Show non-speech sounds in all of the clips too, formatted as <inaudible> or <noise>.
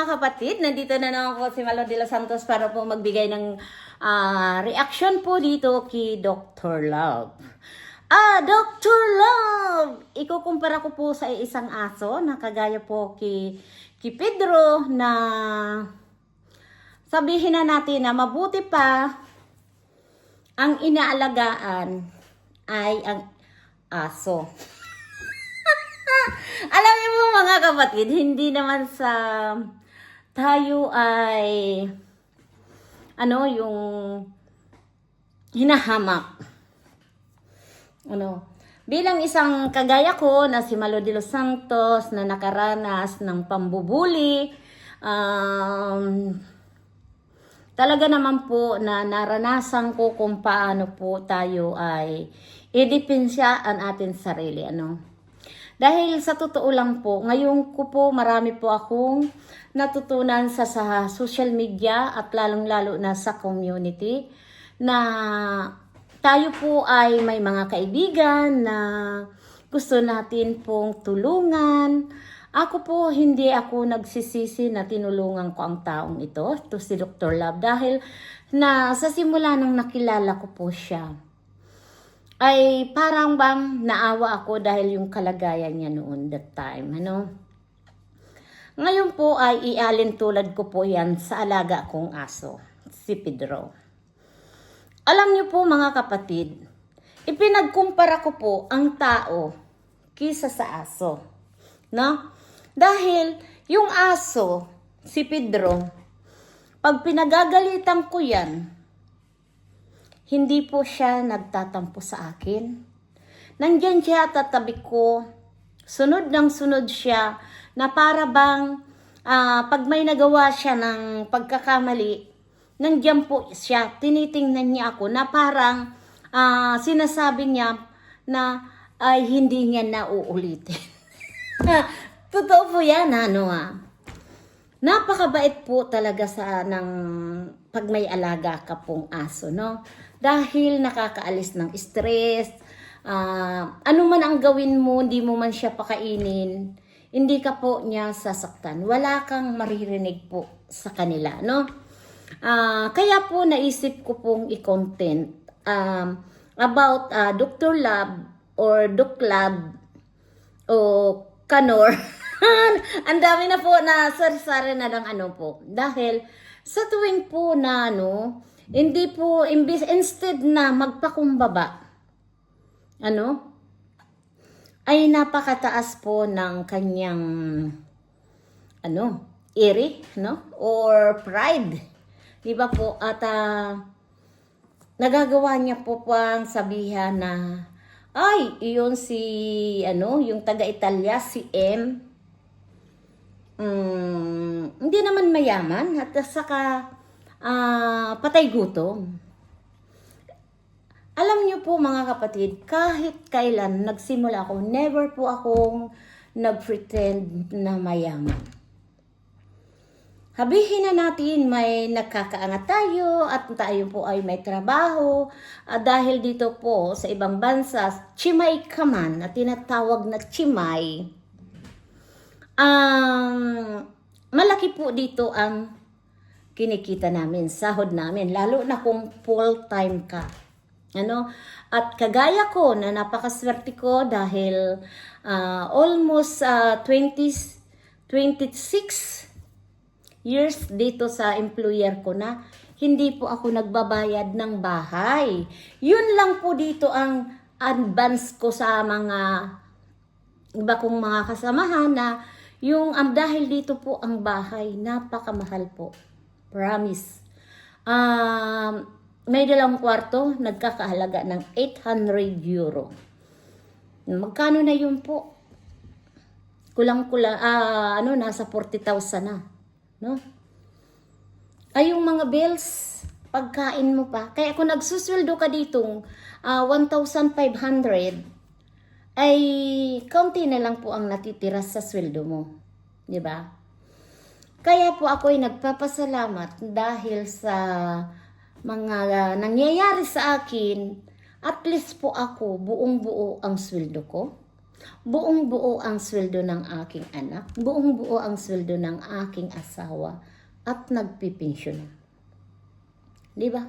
mga kapatid, nandito na naman po si Malo de los Santos para po magbigay ng ah, reaction po dito kay Dr. Love. Ah, Dr. Love! Ikukumpara ko po sa isang aso na kagaya po kay, kay Pedro na sabihin na natin na mabuti pa ang inaalagaan ay ang aso. <laughs> Alam niyo po mga kapatid, hindi naman sa tayo ay ano yung hinahamak. Ano, bilang isang kagaya ko na si Malo de los Santos na nakaranas ng pambubuli, um, talaga naman po na naranasan ko kung paano po tayo ay idipensya ang ating sarili. Ano? Dahil sa totoo lang po, ngayon ko po marami po akong natutunan sa, sa social media at lalong-lalo na sa community na tayo po ay may mga kaibigan na gusto natin pong tulungan. Ako po, hindi ako nagsisisi na tinulungan ko ang taong ito, to si Dr. Love, dahil na sa simula nang nakilala ko po siya, ay parang bang naawa ako dahil yung kalagayan niya noon that time, ano? Ngayon po ay ialin tulad ko po yan sa alaga kong aso, si Pedro. Alam niyo po mga kapatid, ipinagkumpara ko po ang tao kisa sa aso. No? Dahil yung aso, si Pedro, pag pinagagalitan ko yan, hindi po siya nagtatampo sa akin. Nandyan siya tatabi ko, sunod ng sunod siya, na para bang ah, pag may nagawa siya ng pagkakamali, nandyan po siya, tinitingnan niya ako na parang ah, sinasabi niya na ay hindi niya na uulitin. <laughs> Totoo po yan, ano ah. Napakabait po talaga sa ng pag may alaga ka pong aso, no? Dahil nakakaalis ng stress, ah, ano man ang gawin mo, hindi mo man siya pakainin, hindi ka po niya sasaktan. Wala kang maririnig po sa kanila, no? Ah, kaya po naisip ko pong i-content um, about ah, Dr. Lab or Doc Lab o Kanor. <laughs> Ang dami na po na sari-sari na ng ano po. Dahil sa tuwing po na ano, hindi po, imbis, instead na magpakumbaba, ano, ay napakataas po ng kanyang, ano, iri, no? Or pride. Di ba po? At ah, nagagawa niya po pang sabihan na, ay, iyon si, ano, yung taga-Italia, si M. Mm, hindi naman mayaman at saka patay gutom. Alam niyo po mga kapatid, kahit kailan nagsimula ako, never po akong nag-pretend na mayaman. Habihin na natin may nakakaangat tayo at tayo po ay may trabaho at dahil dito po sa ibang bansa, chimay ka man na tinatawag na chimay, ang malaki po dito ang kinikita namin, sahod namin, lalo na kung full-time ka. Ano? At kagaya ko na napakaswerte ko dahil ah, almost ah, 20, 26 years dito sa employer ko na hindi po ako nagbabayad ng bahay. Yun lang po dito ang advance ko sa mga iba kong mga kasamahan na yung um, dahil dito po ang bahay, napakamahal po. Promise. Um, may dalawang kwarto, nagkakahalaga ng 800 euro. Magkano na yun po? Kulang-kulang, ah, ano, nasa 40,000 na. No? Ay, yung mga bills, pagkain mo pa. Kaya kung nagsusweldo ka ditong ah, 1,500, ay kaunti na lang po ang natitira sa sweldo mo. Di ba? Kaya po ako ay nagpapasalamat dahil sa mga nangyayari sa akin, at least po ako buong buo ang sweldo ko. buong buo ang sweldo ng aking anak, buong buo ang sweldo ng aking asawa at nagpipensyon. Di ba?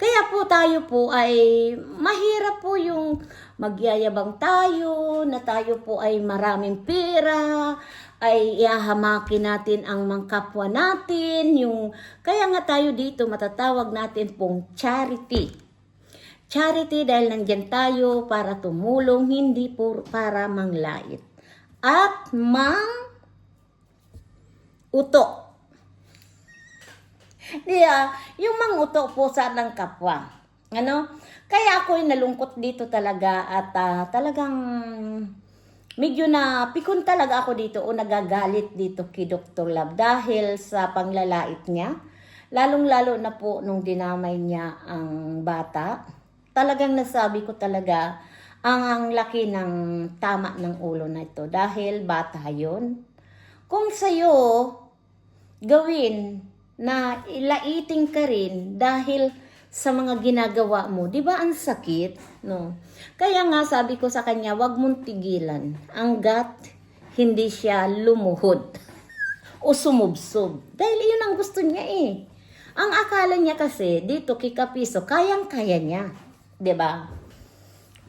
Kaya po tayo po ay mahirap po yung magyayabang tayo, na tayo po ay maraming pera, ay ihahamakin natin ang mga kapwa natin, yung kaya nga tayo dito matatawag natin pong charity. Charity dahil nandyan tayo para tumulong, hindi po para manglait. At mang uto. <laughs> Di ah, yung manguto po sa ng kapwa. Ano? Kaya ako nalungkot dito talaga at ah, talagang medyo na pikon talaga ako dito o nagagalit dito kay Dr. Love dahil sa panglalait niya. Lalong-lalo na po nung dinamay niya ang bata. Talagang nasabi ko talaga ang, ang laki ng tama ng ulo na ito dahil bata yon. Kung sa'yo gawin na ilaiting ka rin dahil sa mga ginagawa mo, 'di ba ang sakit, no? Kaya nga sabi ko sa kanya, wag mong tigilan hangga't hindi siya lumuhod o sumubsob. Dahil iyon ang gusto niya eh. Ang akala niya kasi dito kikapiso, kayang-kaya niya, 'di ba?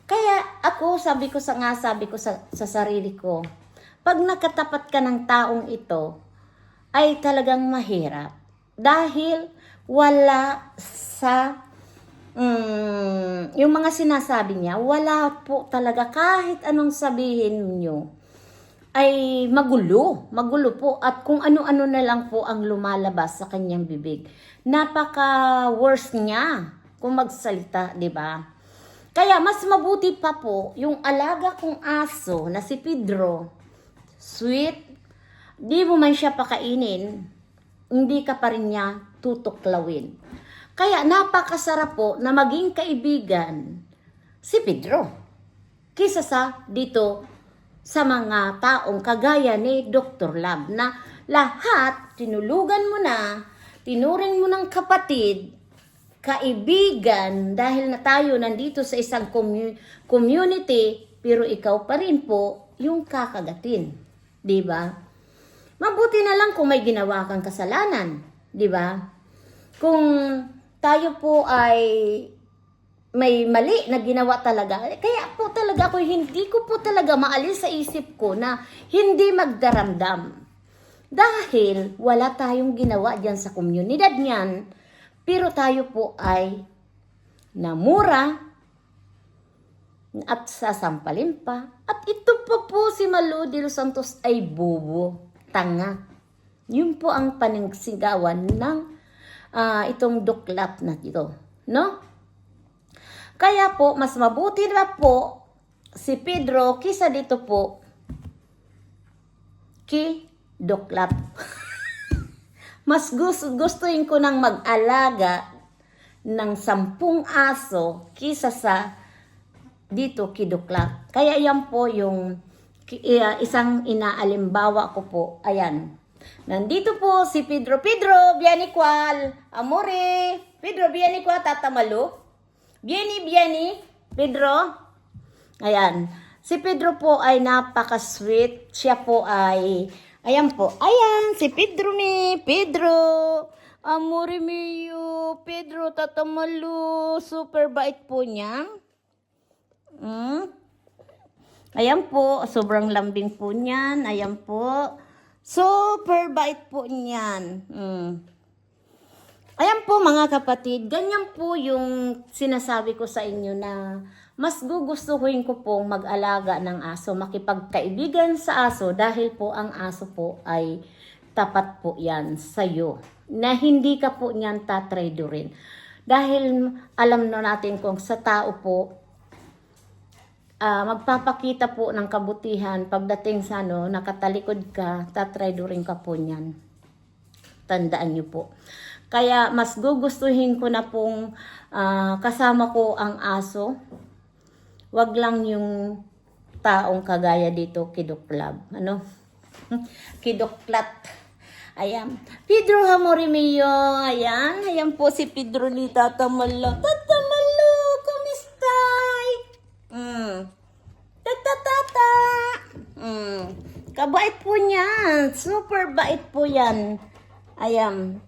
Kaya ako sabi ko sa nga sabi ko sa, sa sarili ko, pag nakatapat ka ng taong ito, ay talagang mahirap. Dahil wala sa mm, yung mga sinasabi niya, wala po talaga kahit anong sabihin niyo ay magulo, magulo po at kung ano-ano na lang po ang lumalabas sa kanyang bibig. Napaka worst niya kung magsalita, 'di ba? Kaya mas mabuti pa po yung alaga kong aso na si Pedro. Sweet, di mo man siya pakainin, hindi ka pa rin niya tutuklawin. Kaya napakasarap po na maging kaibigan si Pedro. Kisa sa dito sa mga taong kagaya ni Dr. Lab na lahat tinulugan mo na, tinuring mo ng kapatid, kaibigan dahil na tayo nandito sa isang commu- community pero ikaw pa rin po yung kakagatin. 'Di ba? Mabuti na lang kung may ginawa kang kasalanan, 'di ba? Kung tayo po ay may mali na ginawa talaga. Kaya po talaga ako, hindi ko po talaga maalis sa isip ko na hindi magdaramdam. Dahil wala tayong ginawa dyan sa komunidad niyan, pero tayo po ay namura at sasampalin pa. At ito pa po si Malu de los Santos ay bobo, tanga. Yun po ang paningsigawan ng ah, itong duklat na ito. No? Kaya po, mas mabuti na po si Pedro kisa dito po ki Duklat. <laughs> mas gusto, gustuin ko nang mag-alaga ng sampung aso kisa sa dito ki Duklat. Kaya yan po yung uh, isang inaalimbawa ko po. Ayan. Nandito po si Pedro. Pedro, Biani Kwal. Amore. Pedro, Biani Kwal, Tatamalo. Bieni, Bieni, Pedro. Ayan. Si Pedro po ay napaka-sweet. Siya po ay, ayan po. Ayan, si Pedro mi. Pedro. Amore mio. Pedro, tatamalu. Super bait po niya. Hmm? Ayan po, sobrang lambing po niyan. Ayan po. Super bait po niyan. Hmm. Ayan po mga kapatid, ganyan po yung sinasabi ko sa inyo na mas gugustuhin ko pong mag-alaga ng aso, makipagkaibigan sa aso dahil po ang aso po ay tapat po yan sa'yo. Na hindi ka po niyan tatraidorin. Dahil alam na natin kung sa tao po, ah, magpapakita po ng kabutihan pagdating sa ano, nakatalikod ka, tatraidorin ka po niyan. Tandaan niyo po. Kaya mas gugustuhin ko na pong ah, kasama ko ang aso. Wag lang yung taong kagaya dito, kiduklab. Ano? <laughs> Kiduklat. Ayan. Pedro Hamorimio. Ayan. Ayan po si Pedro ni Tata Malo. Kumistay? Mm. Kabait po niyan. Super bait po yan. Ayan.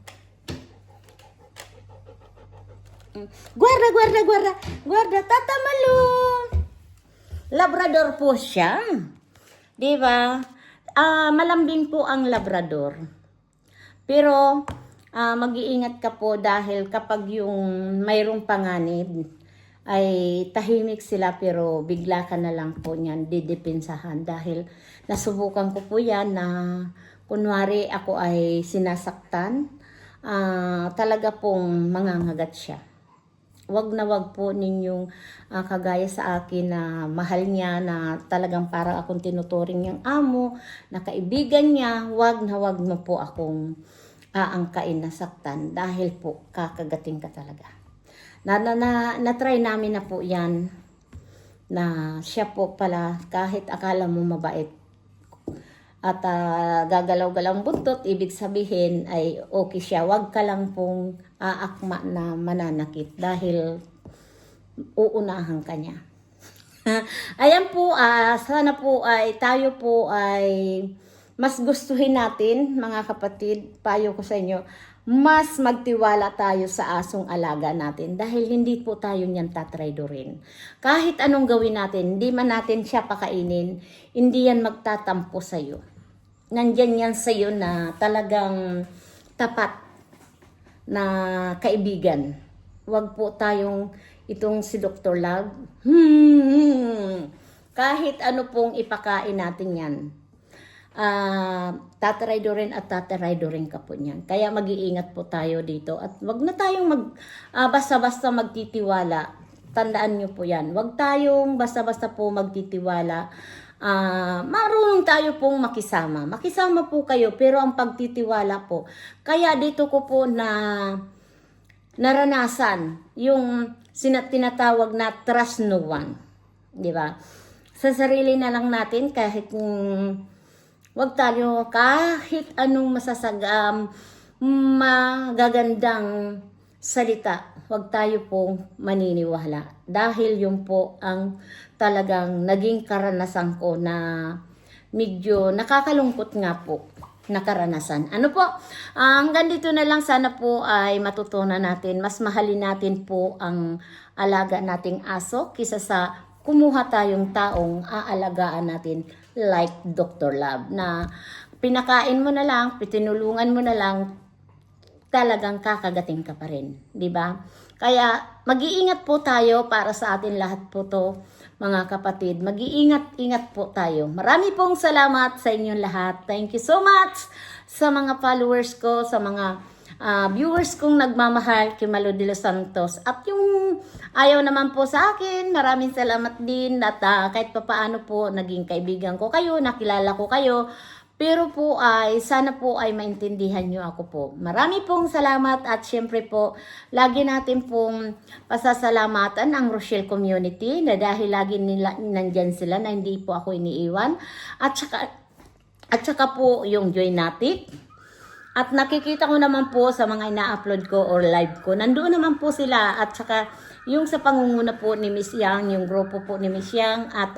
Guarda, guarda, guarda. Guarda, Tata Malu. Labrador po siya. Di ba? Ah, malambing po ang Labrador. Pero, ah, mag-iingat ka po dahil kapag yung mayroong panganib, ay tahimik sila pero bigla ka na lang po niyan didepensahan dahil nasubukan ko po yan na kunwari ako ay sinasaktan, ah, talaga pong mangangagat siya wag na wag po ninyong ah, kagaya sa akin na mahal niya na talagang parang akong tinuturing niyang amo, na kaibigan niya, wag na wag mo po akong aangkain na saktan dahil po kakagating ka talaga. Na, na, na, na-try namin na po yan na siya po pala kahit akala mo mabait at ah, gagalaw-galaw buntot, ibig sabihin ay okay siya. Huwag ka lang pong aakma na mananakit dahil uunahan ka niya. <laughs> Ayan po, ah, sana po ay tayo po ay mas gustuhin natin, mga kapatid, payo ko sa inyo, mas magtiwala tayo sa asong alaga natin dahil hindi po tayo niyan tatraydorin. Kahit anong gawin natin, hindi man natin siya pakainin, hindi yan magtatampo sa'yo nandyan yan sa iyo na talagang tapat na kaibigan. Huwag po tayong itong si Dr. Love. Hmm, kahit ano pong ipakain natin yan. Ah, tataraydo rin at tataraydo rin ka po niyan. Kaya mag-iingat po tayo dito at wag na tayong mag ah, basta-basta magtitiwala. Tandaan niyo po yan. Wag tayong basta-basta po magtitiwala ah marunong tayo pong makisama. Makisama po kayo, pero ang pagtitiwala po. Kaya dito ko po na naranasan yung tinatawag na trust no one. Di ba? Sa sarili na lang natin, kahit mm, wag tayo, kahit anong masasagam, magagandang salita, wag tayo pong maniniwala. Dahil yun po ang talagang naging karanasan ko na medyo nakakalungkot nga po na karanasan. Ano po, ah, hanggang dito na lang. Sana po ay matutunan natin, mas mahalin natin po ang alaga nating aso kisa sa kumuha tayong taong aalagaan natin like Dr. Love na pinakain mo na lang, pitinulungan mo na lang, talagang kakagating ka pa rin, di ba? Kaya mag-iingat po tayo para sa atin lahat po to, mga kapatid. Mag-iingat-ingat po tayo. Marami pong salamat sa inyong lahat. Thank you so much sa mga followers ko, sa mga ah, viewers kong nagmamahal kay Malo de los Santos. At yung ayaw naman po sa akin, maraming salamat din at ah, kahit papaano po naging kaibigan ko kayo, nakilala ko kayo. Pero po ay sana po ay maintindihan nyo ako po. Marami pong salamat at syempre po lagi natin pong pasasalamatan ang Rochelle community na dahil lagi nila nandyan sila na hindi po ako iniiwan. At saka, at saka po yung Joy Natik. At nakikita ko naman po sa mga ina-upload ko or live ko, nandoon naman po sila at saka yung sa pangunguna po ni Miss Yang, yung grupo po ni Miss Yang at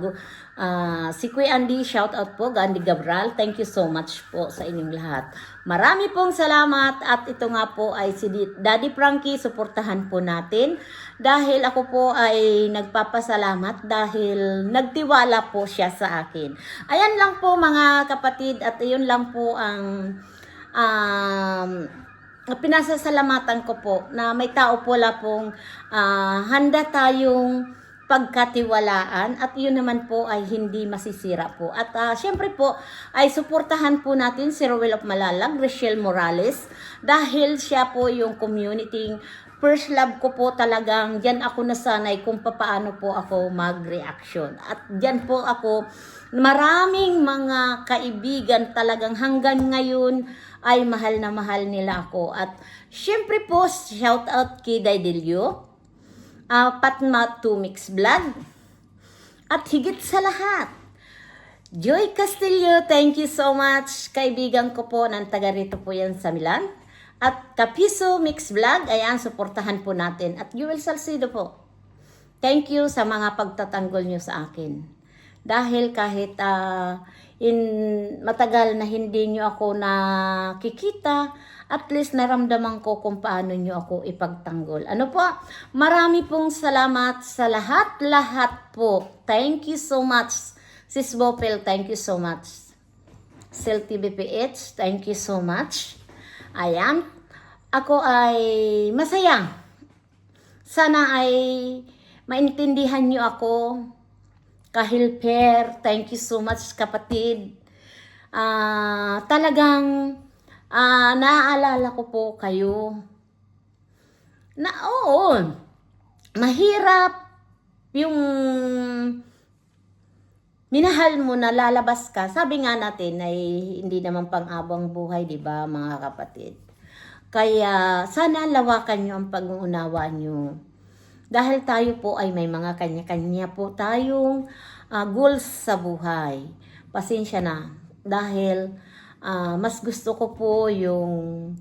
gu- ah, si Kuya Andy, shout out po, Gandhi Gabral, thank you so much po sa inyong lahat. Marami pong salamat at ito nga po ay si Daddy Frankie, suportahan po natin dahil ako po ay nagpapasalamat dahil nagtiwala po siya sa akin. Ayan lang po mga kapatid at yun lang po ang um, pinasasalamatan ko po na may tao po la pong ah, handa tayong pagkatiwalaan at yun naman po ay hindi masisira po. At ah, syempre po ay suportahan po natin si Rowell of Malalag, Rochelle Morales dahil siya po yung community first love ko po talagang diyan ako nasanay kung papaano po ako mag-reaction. At diyan po ako maraming mga kaibigan talagang hanggang ngayon ay mahal na mahal nila ako. At syempre po, shout out kay Daidelio, uh, Patma 2 Mix Vlog, at higit sa lahat, Joy Castillo, thank you so much. Kaibigan ko po, ng taga rito po yan sa Milan. At Kapiso Mix Vlog, ayan, suportahan po natin. At Jewel Salcido po. Thank you sa mga pagtatanggol nyo sa akin. Dahil kahit ah, in matagal na hindi nyo ako nakikita, at least naramdaman ko kung paano nyo ako ipagtanggol. Ano po? Marami pong salamat sa lahat-lahat po. Thank you so much. Sis Bopel, thank you so much. Sel TVPH, thank you so much. Ayan. Ako ay masaya. Sana ay maintindihan nyo ako. Kahilper, thank you so much kapatid. Ah, talagang ah, naaalala ko po kayo. Na oo, mahirap yung minahal mo na lalabas ka. Sabi nga natin ay hindi naman pang-abang buhay, di ba mga kapatid? Kaya sana lawakan nyo ang pag-uunawa nyo. Dahil tayo po ay may mga kanya-kanya po tayong ah, goals sa buhay. Pasensya na. Dahil ah, mas gusto ko po yung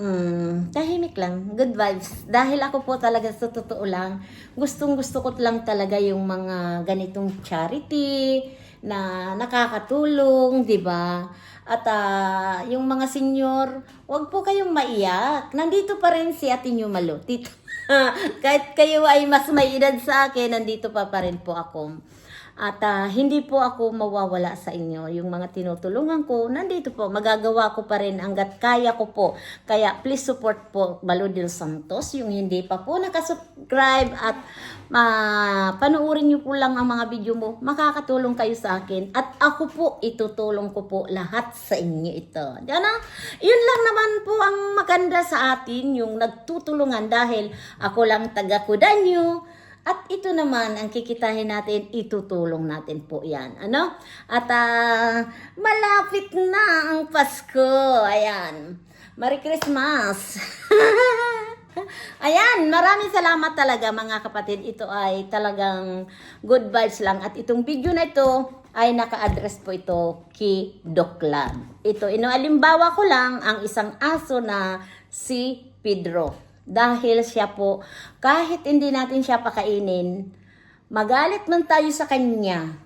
Mm, tahimik lang. Good vibes. Dahil ako po talaga sa totoo lang, gustong gusto ko lang talaga yung mga ganitong charity na nakakatulong, di ba? At ah, yung mga senior, wag po kayong maiyak. Nandito pa rin si Ate Malo. <laughs> Kahit kayo ay mas may edad sa akin, nandito pa pa rin po ako. At ah, hindi po ako mawawala sa inyo. Yung mga tinutulungan ko, nandito po. Magagawa ko pa rin hanggat kaya ko po. Kaya please support po Baludil Santos. Yung hindi pa po nakasubscribe at ah, panuorin nyo po lang ang mga video mo. Makakatulong kayo sa akin. At ako po, itutulong ko po lahat sa inyo ito. Diyan yun lang naman po ang maganda sa atin, yung nagtutulungan dahil ako lang taga-kuda nyo. At ito naman, ang kikitahin natin, itutulong natin po yan. Ano? At ah, malapit na ang Pasko. Ayan. Merry Christmas! <laughs> Ayan, maraming salamat talaga mga kapatid. Ito ay talagang good vibes lang. At itong video na ito ay naka-address po ito kay Doklan. Ito, inoalimbawa ko lang ang isang aso na si Pedro. Dahil siya po, kahit hindi natin siya pakainin, magalit man tayo sa kanya,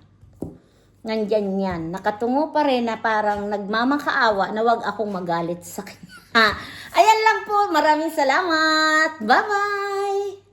nandyan yan. Nakatungo pa rin na parang nagmamakaawa na wag akong magalit sa kanya. <laughs> Ayan lang po. Maraming salamat. Bye-bye!